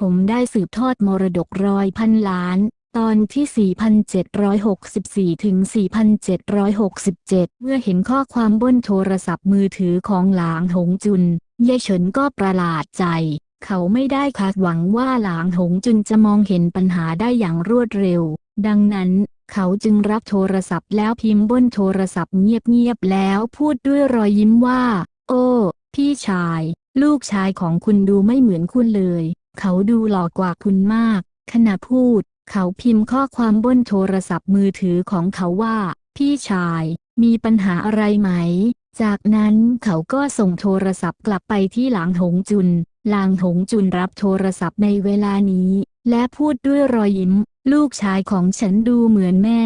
ผมได้สืบทอดมรดกร้อยพันล้าน ตอนที่ 4,764 ถึง 4,767 เมื่อเห็นข้อความบนโทรศัพท์มือถือของหลางหงจุนเย่เฉินก็ประหลาดใจ เขาไม่ได้คาดหวังว่าหลางหงจุนจะมองเห็นปัญหาได้อย่างรวดเร็ว ดังนั้นเขาจึงรับโทรศัพท์แล้วพิมพ์บนโทรศัพท์เงียบๆแล้วพูดด้วยรอยยิ้มว่า โอ้ พี่ชาย ลูกชายของคุณดูไม่เหมือนคุณเลย เขาดูหล่อกว่าคุณมาก ขณะพูด เขาพิมพ์ข้อความบนโทรศัพท์มือถือของเขาว่า พี่ชาย มีปัญหาอะไรไหม จากนั้นเขาก็ส่งโทรศัพท์กลับไปที่หลางหงจุน หลางหงจุนรับโทรศัพท์ในเวลานี้ และพูดด้วยรอยยิ้ม ลูกชายของฉันดูเหมือนแม่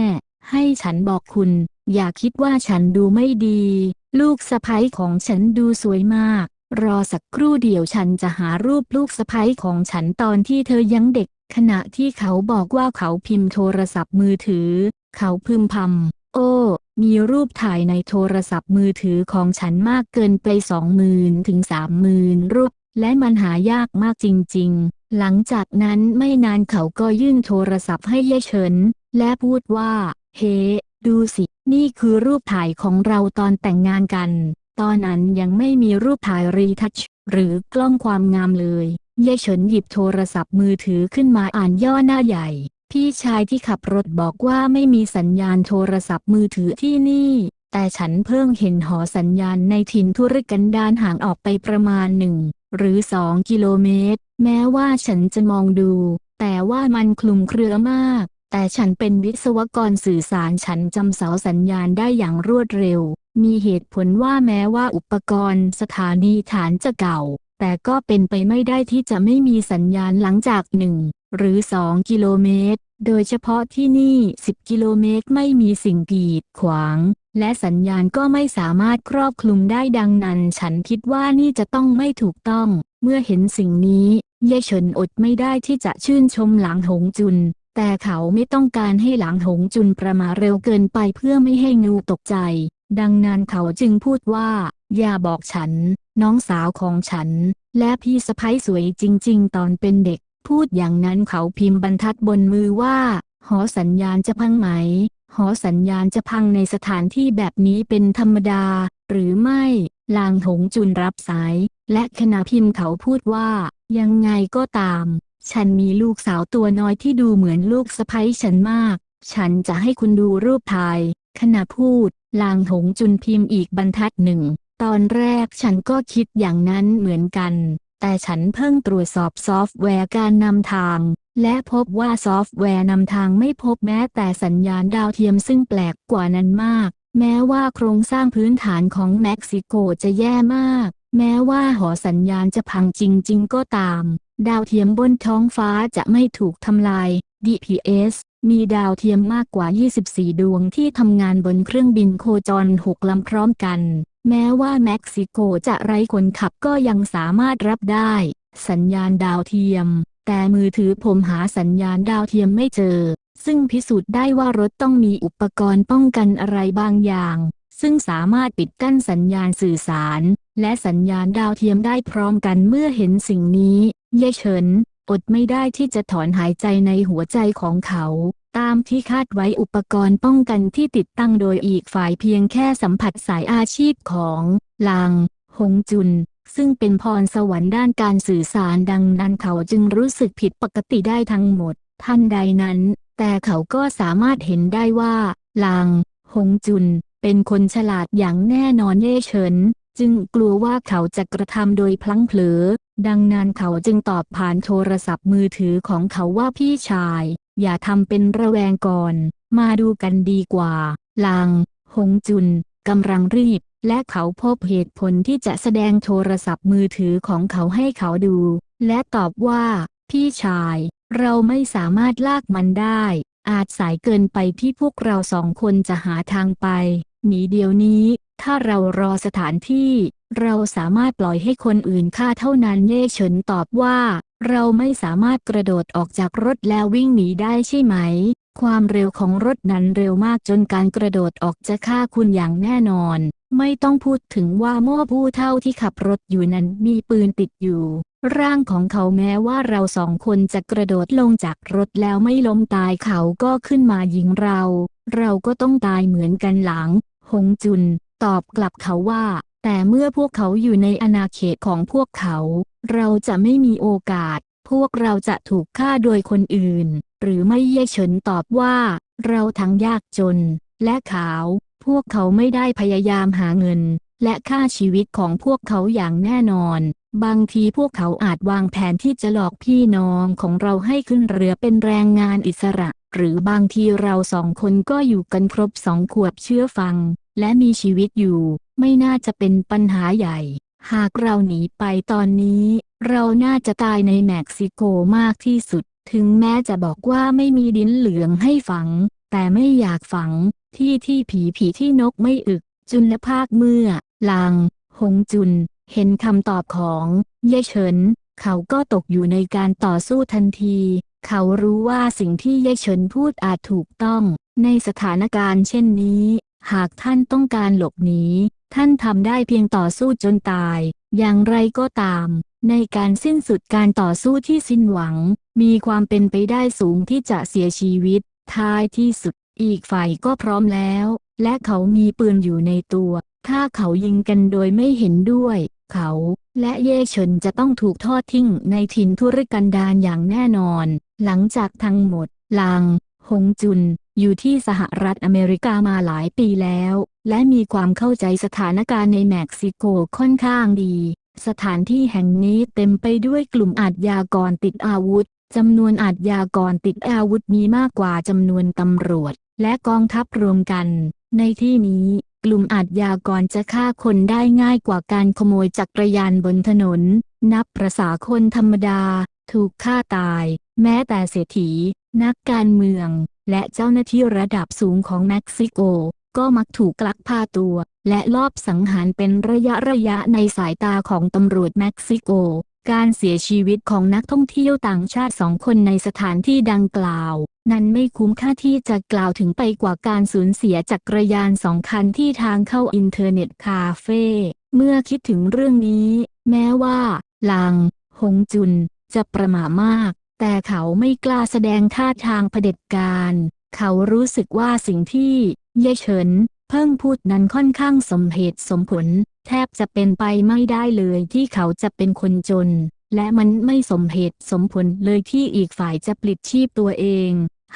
ให้ฉันบอกคุณ อย่าคิดว่าฉันดูไม่ดี ลูกสะใภ้ของฉันดูสวยมาก รอสักครู่เดียวฉันจะหารูปลูกสะใภ้ของฉันตอนที่เธอยังเด็ก ขณะที่เขาบอกว่าเขาพิมพ์โทรศัพท์มือถือ เขาพึมพำโอ้ มีรูปถ่ายในโทรศัพท์มือถือของฉันมากเกินไปสองหมื่นถึงสามหมื่นรูป และมันหายากมากจริง ๆ หลังจากนั้นไม่นานเขาก็ยื่นโทรศัพท์ให้เย่เฉิน และพูดว่า เฮ้ดูสิ นี่คือรูปถ่ายของเราตอนแต่งงานกัน ตอนนั้นยังไม่มีรูปถ่ายรีทัชหรือกล้องความงามเลยเย่เฉินหยิบโทรศัพท์มือถือขึ้นมาอ่านย่อหน้าใหญ่ พี่ชายที่ขับรถบอกว่าไม่มีสัญญาณโทรศัพท์มือถือที่นี่ แต่ฉันเพิ่งเห็นหอสัญญาณในถิ่นธุรกันดารห่างออกไปประมาณหนึ่งหรือสองกิโลเมตร แม้ว่าฉันจะมองดู แต่ว่ามันคลุมเครือมาก แต่ฉันเป็นวิศวกรสื่อสารฉันจำเสาสัญญาณได้อย่างรวดเร็ว มีเหตุผลว่าแม้ว่าอุปกรณ์สถานีฐานจะเก่า แต่ก็เป็นไปไม่ได้ที่จะไม่มีสัญญาณหลังจากหนึ่งหรือ2กิโลเมตร โดยเฉพาะที่นี่ 10 กิโลเมตรไม่มีสิ่งกีดขวาง และสัญญาณก็ไม่สามารถครอบคลุมได้ดังนั้น ฉันคิดว่านี่จะต้องไม่ถูกต้อง เมื่อเห็นสิ่งนี้เย่เฉินอดไม่ได้ที่จะชื่นชมหลังหงจุน แต่เขาไม่ต้องการให้หลังหงจุนประมาเร็วเกินไปเพื่อไม่ให้งูตกใจ ดังนั้นเขาจึงพูดว่า อย่าบอกฉัน น้องสาวของฉัน และพี่สะพ้ยสวยจริง ๆ ตอนเป็นเด็ก พูดอย่างนั้นเขาพิมพ์บรรทัดบนมือว่า หอสัญญาณจะพังไหม หอสัญญาณจะพังในสถานที่แบบนี้เป็นธรรมดา หรือไม่ ลางหงจุนรับสาย และขณะพิมพ์เขาพูดว่า ยังไงก็ตาม ฉันมีลูกสาวตัวน้อยที่ดูเหมือนลูกสะใภ้ฉันมาก ฉันจะให้คุณดูรูปถ่ายขณะพูด ลางหงจุนพิมพ์อีกบรรทัดหนึ่ง ตอนแรกฉันก็คิดอย่างนั้นเหมือนกัน แต่ฉันเพิ่งตรวจสอบซอฟต์แวร์การนำทาง และพบว่าซอฟต์แวร์นำทางไม่พบแม้แต่สัญญาณดาวเทียมซึ่งแปลกกว่านั้นมาก แม้ว่าโครงสร้างพื้นฐานของเม็กซิโกจะแย่มาก แม้ว่าหอสัญญาณจะพังจริง ๆ ก็ตาม ดาวเทียมบนท้องฟ้าจะไม่ถูกทำลาย DPS มีดาวเทียมมากกว่า 24 ดวงที่ทำงานบนเครื่องบินโคจร 6 ลำพร้อมกัน แม้ว่าเม็กซิโกจะไร้คนขับก็ยังสามารถรับได้ สัญญาณดาวเทียม แต่มือถือผมหาสัญญาณดาวเทียมไม่เจอ ซึ่งพิสูจน์ได้ว่ารถต้องมีอุปกรณ์ป้องกันอะไรบางอย่าง ซึ่งสามารถปิดกั้นสัญญาณสื่อสาร และสัญญาณดาวเทียมได้พร้อมกันเมื่อเห็นสิ่งนี้ เย่เฉิน อดไม่ได้ที่จะถอนหายใจในหัวใจของเขา ตามที่คาดไว้อุปกรณ์ป้องกันที่ติดตั้งโดยอีกฝ่ายเพียงแค่สัมผัสสายอาชีพของลาง หงจุน ซึ่งเป็นพรสวรรค์ด้านการสื่อสารดังนั้นเขาจึงรู้สึกผิดปกติได้ทั้งหมด ท่านใดนั้น แต่เขาก็สามารถเห็นได้ว่าลาง หงจุน เป็นคนฉลาดอย่างแน่นอนเย่เฉินจึงกลัวว่าเขาจะกระทำโดยพลั้งเผลอ ดังนั้นเขาจึงตอบผ่านโทรศัพท์มือถือของเขาว่าพี่ชาย อย่าทำเป็นระแวงก่อน มาดูกันดีกว่า ลาง หงจุนกำลังรีบ และเขาพบเหตุผลที่จะแสดงโทรศัพท์มือถือของเขาให้เขาดู และตอบว่า พี่ชาย เราไม่สามารถลากมันได้ อาจสายเกินไปที่พวกเราสองคนจะหาทางไป หนีเดียวนี้ ถ้าเรารอสถานที่ เราสามารถปล่อยให้คนอื่นฆ่าเท่านั้นเย่เฉินตอบว่า เราไม่สามารถกระโดดออกจากรถแล้ววิ่งหนีได้ใช่ไหม ความเร็วของรถนั้นเร็วมากจนการกระโดดออกจะฆ่าคุณอย่างแน่นอน ไม่ต้องพูดถึงว่าโม่ผู้เท่าที่ขับรถอยู่นั้นมีปืนติดอยู่ ร่างของเขาแม้ว่าเราสองคนจะกระโดดลงจากรถแล้วไม่ล้มตายเขาก็ขึ้นมายิงเรา เราก็ต้องตายเหมือนกันหลัง หงจุน ตอบกลับเขาว่า แต่เมื่อพวกเขาอยู่ในอาณาเขตของพวกเขา เราจะไม่มีโอกาส พวกเราจะถูกฆ่าโดยคนอื่น หรือไม่เย่เฉินตอบว่า เราทั้งยากจน และขาว พวกเขาไม่ได้พยายามหาเงิน และค่าชีวิตของพวกเขาอย่างแน่นอน บางทีพวกเขาอาจวางแผนที่จะหลอกพี่น้องของเราให้ขึ้นเรือเป็นแรงงานอิสระ หรือบางทีเราสองคนก็อยู่กันครบสองขวบเชื่อฟัง และมีชีวิตอยู่ ไม่น่าจะเป็นปัญหาใหญ่ หากเราหนีไปตอนนี้ เราน่าจะตายในเม็กซิโกมากที่สุด ถึงแม้จะบอกว่าไม่มีดินเหลืองให้ฝัง แต่ไม่อยากฝัง ที่ที่ผีผีที่นกไม่อึก จุลภาคเมื่อ ลาง หงจุน เห็นคำตอบของเย่เฉิน เขาก็ตกอยู่ในการต่อสู้ทันที เขารู้ว่าสิ่งที่เย่เฉินพูดอาจถูกต้องในสถานการณ์เช่นนี้ หากท่านต้องการหลบหนีท่านทำได้เพียงต่อสู้จนตาย อย่างไรก็ตาม ในการสิ้นสุดการต่อสู้ที่สิ้นหวัง มีความเป็นไปได้สูงที่จะเสียชีวิต ท้ายที่สุด อีกฝ่ายก็พร้อมแล้ว และเขามีปืนอยู่ในตัว ถ้าเขายิงกันโดยไม่เห็นด้วย เขา และเย่เฉินจะต้องถูกทอดทิ้งในถิ่นทุรกันดารอย่างแน่นอน หลังจากทั้งหมด หลางหงจุน อยู่ที่สหรัฐอเมริกามาหลายปีแล้ว และมีความเข้าใจสถานการณ์ในเม็กซิโกค่อนข้างดี สถานที่แห่งนี้เต็มไปด้วยกลุ่มอาชญากรติดอาวุธจำนวนอาชญากรติดอาวุธมีมากกว่าจำนวนตำรวจ และกองทัพรวมกัน ในที่นี้กลุ่มอาชญากรจะฆ่าคนได้ง่ายกว่าการขโมยจักรยานบนถนน นับประษาคนธรรมดา ถูกฆ่าตาย แม้แต่เศรษฐี นักการเมือง และเจ้าหน้าที่ระดับสูงของเม็กซิโก ก็มักถูกลักพาตัว และลอบสังหารเป็นระยะระยะในสายตาของตำรวจเม็กซิโก การเสียชีวิตของนักท่องเที่ยวต่างชาติสองคนในสถานที่ดังกล่าว นั้นไม่คุ้มค่าที่จะกล่าวถึงไปกว่าการสูญเสียจักรยานสองคันที่ทางเข้าอินเทอร์เน็ตคาเฟ่เมื่อคิดถึงเรื่องนี้ แม้ว่าลางหงจุน จะประหม่ามาก แต่เขาไม่กล้าแสดงท่าทางเผด็จการ เขารู้สึกว่าสิ่งที่เย่เฉินเพิ่งพูดนั้นค่อนข้างสมเหตุสมผล แทบจะเป็นไปไม่ได้เลยที่เขาจะเป็นคนจน และมันไม่สมเหตุสมผลเลยที่อีกฝ่ายจะปลิดชีพตัวเอง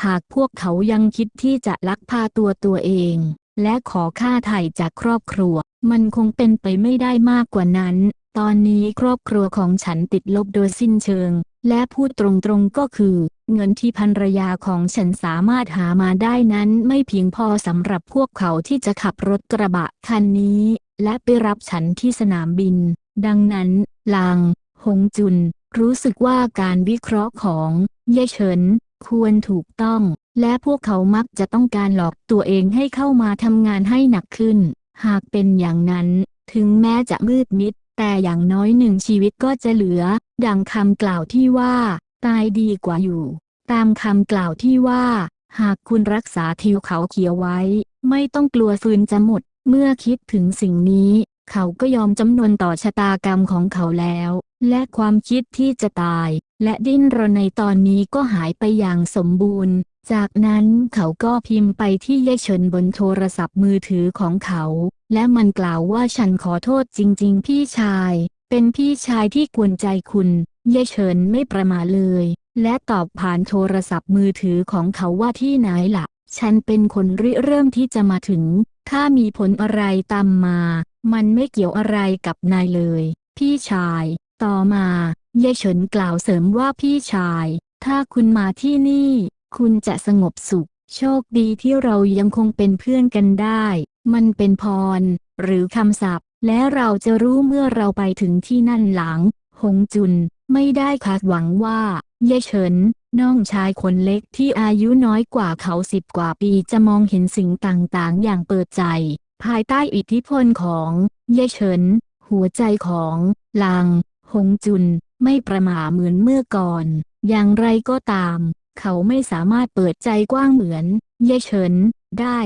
หากพวกเขายังคิดที่จะลักพาตัวตัวเอง และขอค่าไถ่จากครอบครัว มันคงเป็นไปไม่ได้มากกว่านั้น ตอนนี้ครอบครัวของฉันติดลบโดยสิ้นเชิง และพูดตรงๆก็คือ เงินที่ภรรยาของฉันสามารถหามาได้นั้นไม่เพียงพอสำหรับพวกเขาที่จะขับรถกระบะคันนี้ และไปรับฉันที่สนามบิน ดังนั้น ลาง หงจุน รู้สึกว่าการวิเคราะห์ของเย่เฉิน ควรถูกต้อง และพวกเขามักจะต้องการหลอกตัวเองให้เข้ามาทำงานให้หนักขึ้น หากเป็นอย่างนั้น ถึงแม้จะมืดมิด แต่อย่างน้อยหนึ่งชีวิตก็จะเหลือ ดังคำกล่าวที่ว่า ตายดีกว่าอยู่ ตามคำกล่าวที่ว่า หากคุณรักษาทิวเขาเขียวไว้ ไม่ต้องกลัวฟืนจะหมด เมื่อคิดถึงสิ่งนี้ เขาก็ยอมจำนวนต่อชะตากรรมของเขาแล้ว และความคิดที่จะตาย และดิ้นรนในตอนนี้ก็หายไปอย่างสมบูรณ์ จากนั้นเขาก็พิมพ์ไปที่เย่เฉินบนโทรศัพท์มือถือของเขา และมันกล่าวว่าฉันขอโทษจริง ๆ พี่ชาย เป็นพี่ชายที่กวนใจคุณ เย่เฉินไม่ประมาเลย และตอบผ่านโทรศัพท์มือถือของเขาว่าที่ไหนล่ะ ฉันเป็นคนริเริ่มที่จะมาถึง ถ้ามีผลอะไรตามมา มันไม่เกี่ยวอะไรกับนายเลย พี่ชาย ต่อมา เย่เฉินกล่าวเสริมว่าพี่ชาย ถ้าคุณมาที่นี่ คุณจะสงบสุข โชคดีที่เรายังคงเป็นเพื่อนกันได้ มันเป็นพร หรือคำศัพท์ และเราจะรู้เมื่อเราไปถึงที่นั่นหลัง หงจุน ไม่ได้คาดหวังว่าเย่เฉินน้องชายคนเล็กที่อายุน้อยกว่าเขาสิบกว่าปีจะมองเห็นสิ่งต่างๆ อย่างเปิดใจ ภายใต้อิทธิพลของเย่เฉิน หัวใจของลางหงจุน ไม่ประหม่าเหมือนเมื่อก่อน อย่างไรก็ตาม เขาไม่สามารถเปิดใจกว้างเหมือน เย่เฉิน ได้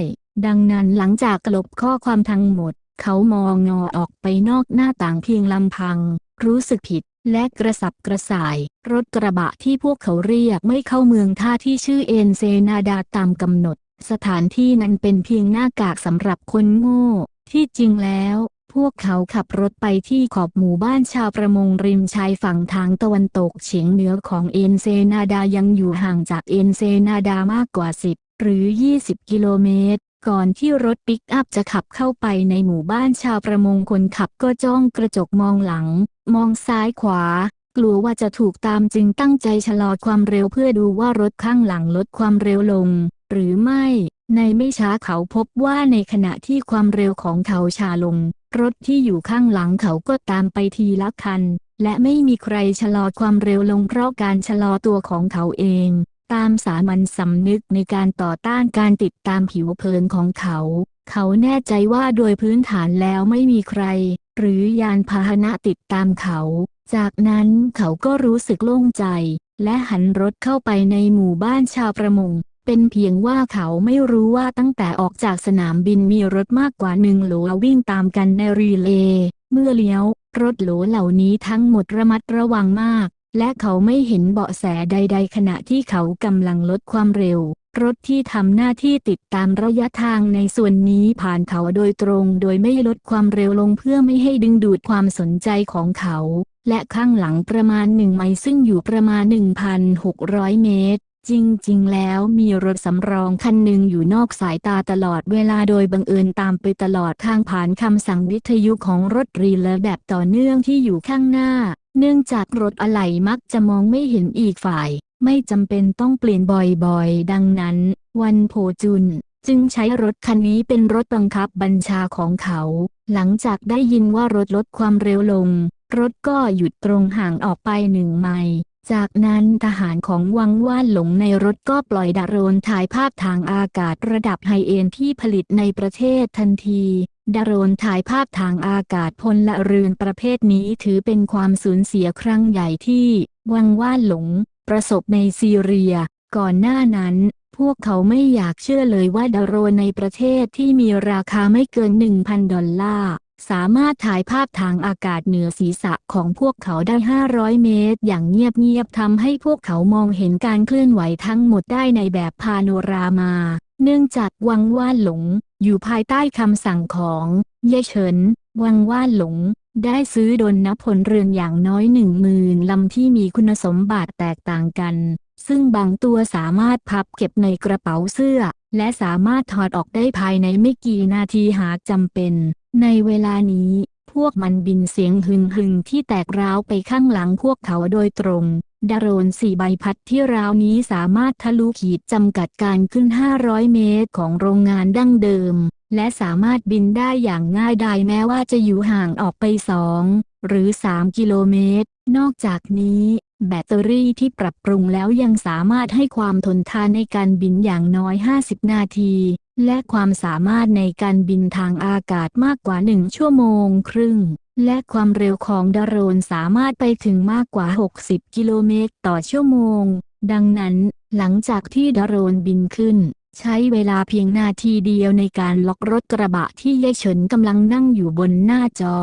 ดังนั้นหลังจากลบข้อความทั้งหมด เขามองงอออกไปนอกหน้าต่างเพียงลำพัง รู้สึกผิดและกระสับกระส่าย รถกระบะที่พวกเขาเรียกไม่เข้าเมืองท่าที่ชื่อเอ็นเซนาดาตามกำหนด สถานที่นั้นเป็นเพียงหน้ากากสำหรับคนโง่ ที่จริงแล้ว พวกเขาขับรถไปที่ขอบหมู่บ้านชาวประมงริมชายฝั่งทางตะวันตกเฉียงเหนือของเอ็นเซนาดายังอยู่ห่างจากเอ็นเซนาดามากกว่า 10 หรือ 20 กิโลเมตร ก่อนที่รถปิกอัพจะขับเข้าไปในหมู่บ้านชาวประมงคนขับก็จ้องกระจกมองหลัง มองซ้ายขวา กลัวว่าจะถูกตามจึงตั้งใจชะลอความเร็วเพื่อดูว่ารถข้างหลังลดความเร็วลง หรือไม่ในไม่ช้าเขาพบว่าในขณะที่ความเร็วของเขาชาลง รถที่อยู่ข้างหลังเขาก็ตามไปทีละคัน และไม่มีใครชะลอความเร็วลงเพราะการชะลอตัวของเขาเอง ตามสามัญสำนึกในการต่อต้านการติดตามผิวเผินของเขา เขาแน่ใจว่าโดยพื้นฐานแล้วไม่มีใคร หรือยานพาหนะติดตามเขา จากนั้นเขาก็รู้สึกโล่งใจ และหันรถเข้าไปในหมู่บ้านชาวประมง เป็นเพียงว่าเขาไม่รู้ว่าตั้งแต่ออกจากสนามบินมีรถมากกว่าหนึ่งโหลวิ่งตามกันในรีเลย์เมื่อเลี้ยว รถโหลเหล่านี้ทั้งหมดระมัดระวังมาก และเขาไม่เห็นเบาะแสใด ๆ ขณะที่เขากำลังลดความเร็ว รถที่ทำหน้าที่ติดตามระยะทางในส่วนนี้ผ่านเขาโดยตรงโดยไม่ลดความเร็วลงเพื่อไม่ให้ดึงดูดความสนใจของเขาและข้างหลังประมาณหนึ่งไมล์ซึ่งอยู่ประมาณ 1,600 เมตร จริงๆ แล้วมีรถสำรองคันหนึ่งอยู่นอกสายตาตลอดเวลาโดยบังเอิญตามไปตลอดทางผ่านคำสั่งวิทยุของรถรีเลย์แบบต่อเนื่องที่อยู่ข้างหน้า เนื่องจากรถอะไหล่มักจะมองไม่เห็นอีกฝ่าย ไม่จำเป็นต้องเปลี่ยนบ่อยๆ ดังนั้น วันโพจุน จึงใช้รถคันนี้เป็นรถบังคับบัญชาของเขา หลังจากได้ยินว่ารถลดความเร็วลง รถก็หยุดตรงห่างออกไปหนึ่งไมล์ จากนั้นทหารของวังว่านหลงในรถก็ปล่อยดาโรนถ่ายภาพทางอากาศระดับไฮเอ็นที่ผลิตในประเทศทันทีดาโรนถ่ายภาพทางอากาศพลละเรือนประเภทนี้ถือเป็นความสูญเสียครั้งใหญ่ที่ วังว่านหลง ประสบในซีเรีย ก่อนหน้านั้น พวกเขาไม่อยากเชื่อเลยว่าดาโรนในประเทศที่มีราคาไม่เกิน 1,000 ดอลลาร์ สามารถถ่ายภาพทางอากาศเหนือศีรษะของพวกเขาได้ 500 เมตร อย่างเงียบๆทำให้พวกเขามองเห็นการเคลื่อนไหวทั้งหมดได้ในแบบพาโนรามา เนื่องจากวังว่านหลง อยู่ภายใต้คำสั่งของเย่เฉิน วังว่านหลง ได้ซื้อดนนพลเรือนอย่างน้อยหนึ่งหมื่นลำที่มีคุณสมบัติแตกต่างกัน ซึ่งบางตัวสามารถพับเก็บในกระเป๋าเสื้อ และสามารถถอดออกได้ภายในไม่กี่นาทีหากจำเป็น ในเวลานี้ พวกมันบินเสียงหึงหึงที่แตกร้าวไปข้างหลังพวกเขาโดยตรง ดาโรนสี่ใบพัดที่ราวนี้สามารถทะลุขีดจำกัดการขึ้น 500 เมตรของโรงงานดั้งเดิม และสามารถบินได้อย่างง่ายดายแม้ว่าจะอยู่ห่างออกไป2หรือ 3 กิโลเมตร นอกจากนี้ แบตเตอรี่ที่ปรับปรุงแล้วยังสามารถให้ความทนทานในการบินอย่างน้อย 50 นาที และความสามารถในการบินทางอากาศมากกว่า 1 ชั่วโมงครึ่ง และความเร็วของดโรนสามารถไปถึงมากกว่า 60 กิโลเมตรต่อชั่วโมง ดังนั้น หลังจากที่ดโรนบินขึ้นใช้เวลาเพียงนาทีเดียวในการล็อกรถกระบะที่เย่เฉินกำลังนั่งอยู่บนหน้าจอ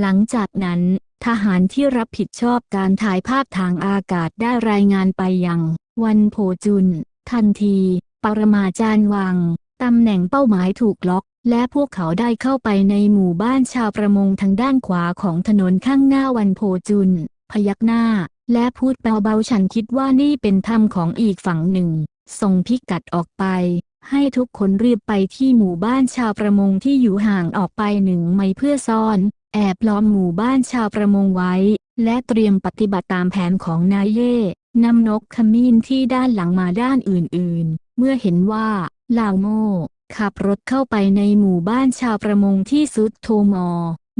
หลังจากนั้น ทหารที่รับผิดชอบการถ่ายภาพทางอากาศได้รายงานไปยัง วันโพจุน ทันที ปรมาจารย์วัง ตำแหน่งเป้าหมายถูกล็อก และพวกเขาได้เข้าไปในหมู่บ้านชาวประมงทางด้านขวาของถนนข้างหน้าวันโพจุน พยักหน้า และพูดเบาๆฉันคิดว่านี่เป็นถ้ำของอีกฝั่งหนึ่ง ส่งพิกัดออกไป ให้ทุกคนรีบไปที่หมู่บ้านชาวประมงที่อยู่ห่างออกไปหนึ่งไมล์เพื่อซ่อน แอบล้อมหมู่บ้านชาวประมงไว้ และเตรียมปฏิบัติตามแผนของนายเย่นำนกขมิ้นที่ด้านหลังมาด้านอื่นๆ เมื่อเห็นว่าลาวโมขับรถเข้าไปในหมู่บ้านชาวประมงที่ซุดโทมอ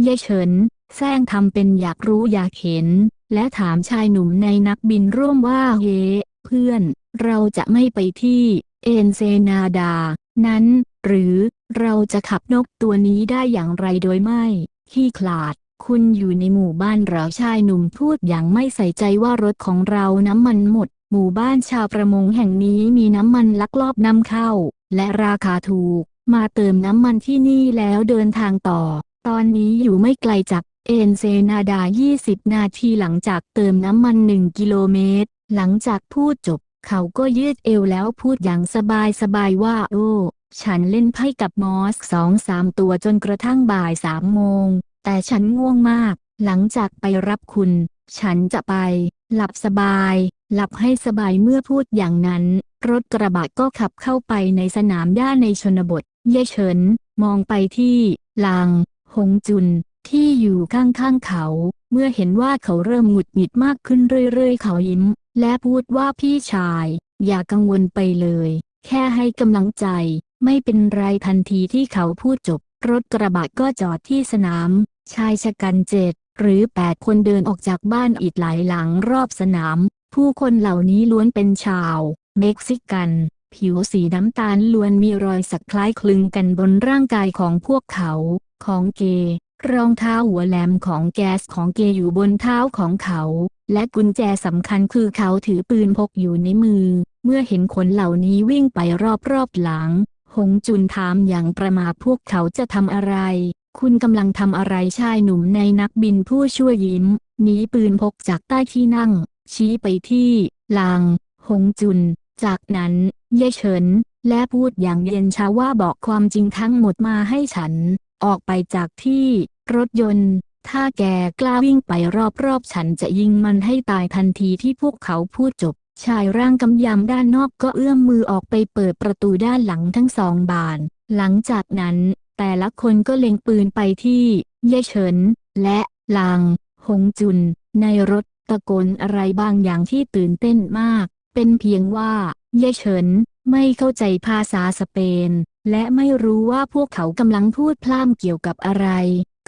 เย่เฉินแซงทำเป็นอยากรู้อยากเห็น และถามชายหนุ่มในนักบินร่วมว่าเฮ้เพื่อน เราจะไม่ไปที่ เอนเซนาดา นั้น หรือเราจะขับนกตัวนี้ได้อย่างไรโดยไม่ ขี้ขลาด คุณอยู่ในหมู่บ้านเราชายหนุ่มพูดอย่างไม่ใส่ใจว่ารถของเราน้ำมันหมด หมู่บ้านชาวประมงแห่งนี้มีน้ำมันลักลอบนำเข้า และราคาถูก มาเติมน้ำมันที่นี่แล้วเดินทางต่อ ตอนนี้อยู่ไม่ไกลจากเอ็นเซนาดา 20 นาทีหลังจากเติมน้ำมัน 1 กิโลเมตร หลังจากพูดจบ เขาก็ยืดเอวแล้วพูดอย่างสบายสบายๆว่า โอ้ ฉันเล่นไพ่กับมอสสองสามตัวจนกระทั่งบ่ายสามโมง แต่ฉันง่วงมาก หลังจากไปรับคุณ ฉันจะไป หลับสบาย หลับให้สบายเมื่อพูดอย่างนั้น รถกระบะก็ขับเข้าไปในสนามหญ้าในชนบท เย่เฉิน มองไปที่ลาง หงจุน ที่อยู่ข้างๆเขา เมื่อเห็นว่าเขาเริ่มหงุดหงิดมากขึ้นเรื่อยๆ เขายิ้ม และพูดว่าพี่ชาย อย่ากังวลไปเลย แค่ให้กำลังใจ ไม่เป็นไรทันทีที่เขาพูดจบ รถกระบะก็จอดที่สนาม ชายชะกันเจ็ดหรือแปดคนเดินออกจากบ้านอีกหลายหลังรอบสนาม ผู้คนเหล่านี้ล้วนเป็นชาว เม็กซิกัน ผิวสีน้ำตาลล้วนมีรอยสักคล้ายคลึงกันบนร่างกายของพวกเขา ของเกยรองเท้าหัวแหลมของแก๊สของเกยอยู่บนเท้าของเขา และกุญแจสำคัญคือเขาถือปืนพกอยู่ในมือ เมื่อเห็นคนเหล่านี้วิ่งไปรอบๆหลัง หงจุนถามอย่างประมาพวกเขาจะทำอะไร คุณกำลังทำอะไรชายหนุ่มในนักบินผู้ช่วยยิ้มหนีปืนพกจากใต้ที่นั่ง ชี้ไปที่ ลาง หงจุน จากนั้น เย่เฉิน และพูดอย่างเย็นชาว่าบอกความจริงทั้งหมดมาให้ฉัน ออกไปจากที่ รถยนต์ ถ้าแกกล้าวิ่งไปรอบๆ ฉันจะยิงมันให้ตายทันทีที่พวกเขาพูดจบ ชายร่างกำยำด้านนอกก็เอื้อมมือออกไปเปิดประตูด้านหลังทั้งสองบาน หลังจากนั้น แต่ละคนก็เล็งปืนไปที่เย่เฉิน และลาง หงจุน ในรถตะโกนอะไรบางอย่างที่ตื่นเต้นมาก เป็นเพียงว่า เย่เฉิน ไม่เข้าใจภาษาสเปน และไม่รู้ว่าพวกเขากำลังพูดพล่ำเกี่ยวกับอะไร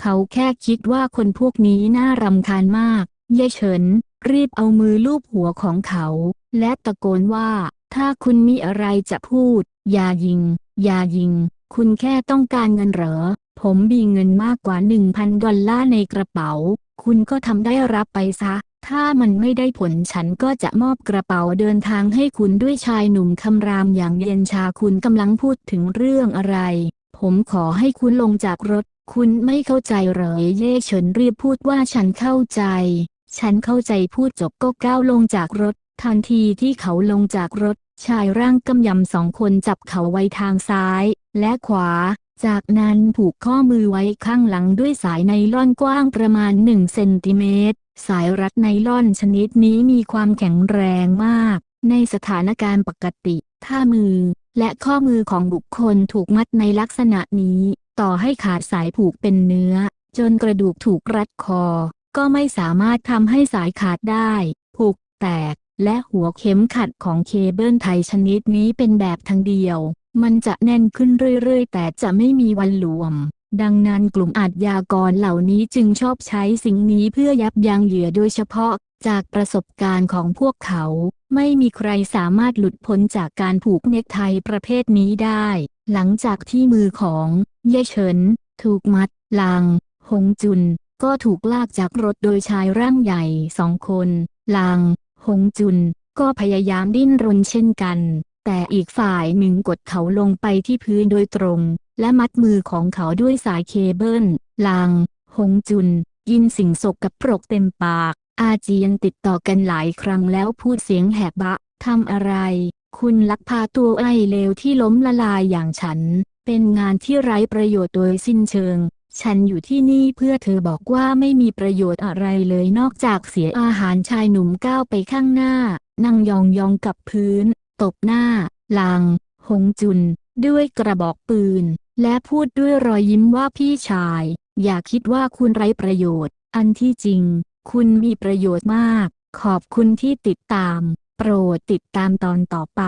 เขาแค่คิดว่าคนพวกนี้น่ารำคาญมาก เย่เฉิน รีบเอามือลูบหัวของเขา และตะโกนว่า ถ้าคุณมีอะไรจะพูด อย่ายิง อย่ายิง คุณแค่ต้องการเงินเหรอ ผมมีเงินมากกว่า 1,000 ดอลลาร์ในกระเป๋า คุณก็ทำได้รับไปซะ ถ้ามันไม่ได้ผลฉันก็จะมอบกระเป๋าเดินทางให้คุณด้วยชายหนุ่มคำรามอย่างเย็นชาคุณกำลังพูดถึงเรื่องอะไร ผมขอให้คุณลงจากรถคุณไม่เข้าใจเหรอเย่เฉินรีบพูดว่าฉันเข้าใจ ฉันเข้าใจพูดจบก็ก้าวลงจากรถ ทันทีที่เขาลงจากรถ ชายร่างกำยำสองคนจับเขาไว้ทางซ้าย และขวา จากนั้นผูกข้อมือไว้ข้างหลังด้วยสายไนล่อนกว้างประมาณ1เซนติเมตร สายรัดไนล่อนชนิดนี้มีความแข็งแรงมาก ในสถานการณ์ปกติ ถ้ามือ และข้อมือของบุคคลถูกมัดในลักษณะนี้ ต่อให้ขาดสายผูกเป็นเนื้อ จนกระดูกถูกรัดคอ ก็ไม่สามารถทำให้สายขาดได้ผูกแตก และหัวเข็มขัดของเคเบิลไทยชนิดนี้เป็นแบบทางเดียว มันจะแน่นขึ้นเรื่อยๆ แต่จะไม่มีวันหลวม ดังนั้นกลุ่มอาชญากรเหล่านี้จึงชอบใช้สิ่งนี้เพื่อยับยั้งเหยื่อโดยเฉพาะ จากประสบการณ์ของพวกเขา ไม่มีใครสามารถหลุดพ้นจากการผูกเนคไทประเภทนี้ได้ หลังจากที่มือของ เย่เฉิน ถูกมัด ลาง หงจุน ก็ถูกลากจากรถโดยชายร่างใหญ่สองคน ลาง หงจุน ก็พยายามดิ้นรนเช่นกัน แต่อีกฝ่ายหนึ่งกดเขาลงไปที่พื้นโดยตรง และมัดมือของเขาด้วยสายเคเบิล ลาง หงจุน ยินสิ่งสกปรกเต็มปาก อาเจียนติดต่อกันหลายครั้งแล้วพูดเสียงแหบบะ ทำอะไร คุณลักพาตัวไอ้เลวที่ล้มละลายอย่างฉัน เป็นงานที่ไร้ประโยชน์โดยสิ้นเชิง ฉันอยู่ที่นี่เพื่อเธอบอกว่าไม่มีประโยชน์อะไรเลยนอกจากเสียอาหารชายหนุ่มก้าวไปข้างหน้า นั่งยองยองๆกับพื้น ตบหน้า หลางหงจุน ด้วยกระบอกปืน และพูดด้วยรอยยิ้มว่าพี่ชาย อย่าคิดว่าคุณไร้ประโยชน์ อันที่จริง คุณมีประโยชน์มาก ขอบคุณที่ติดตาม โปรดติดตามตอนต่อไป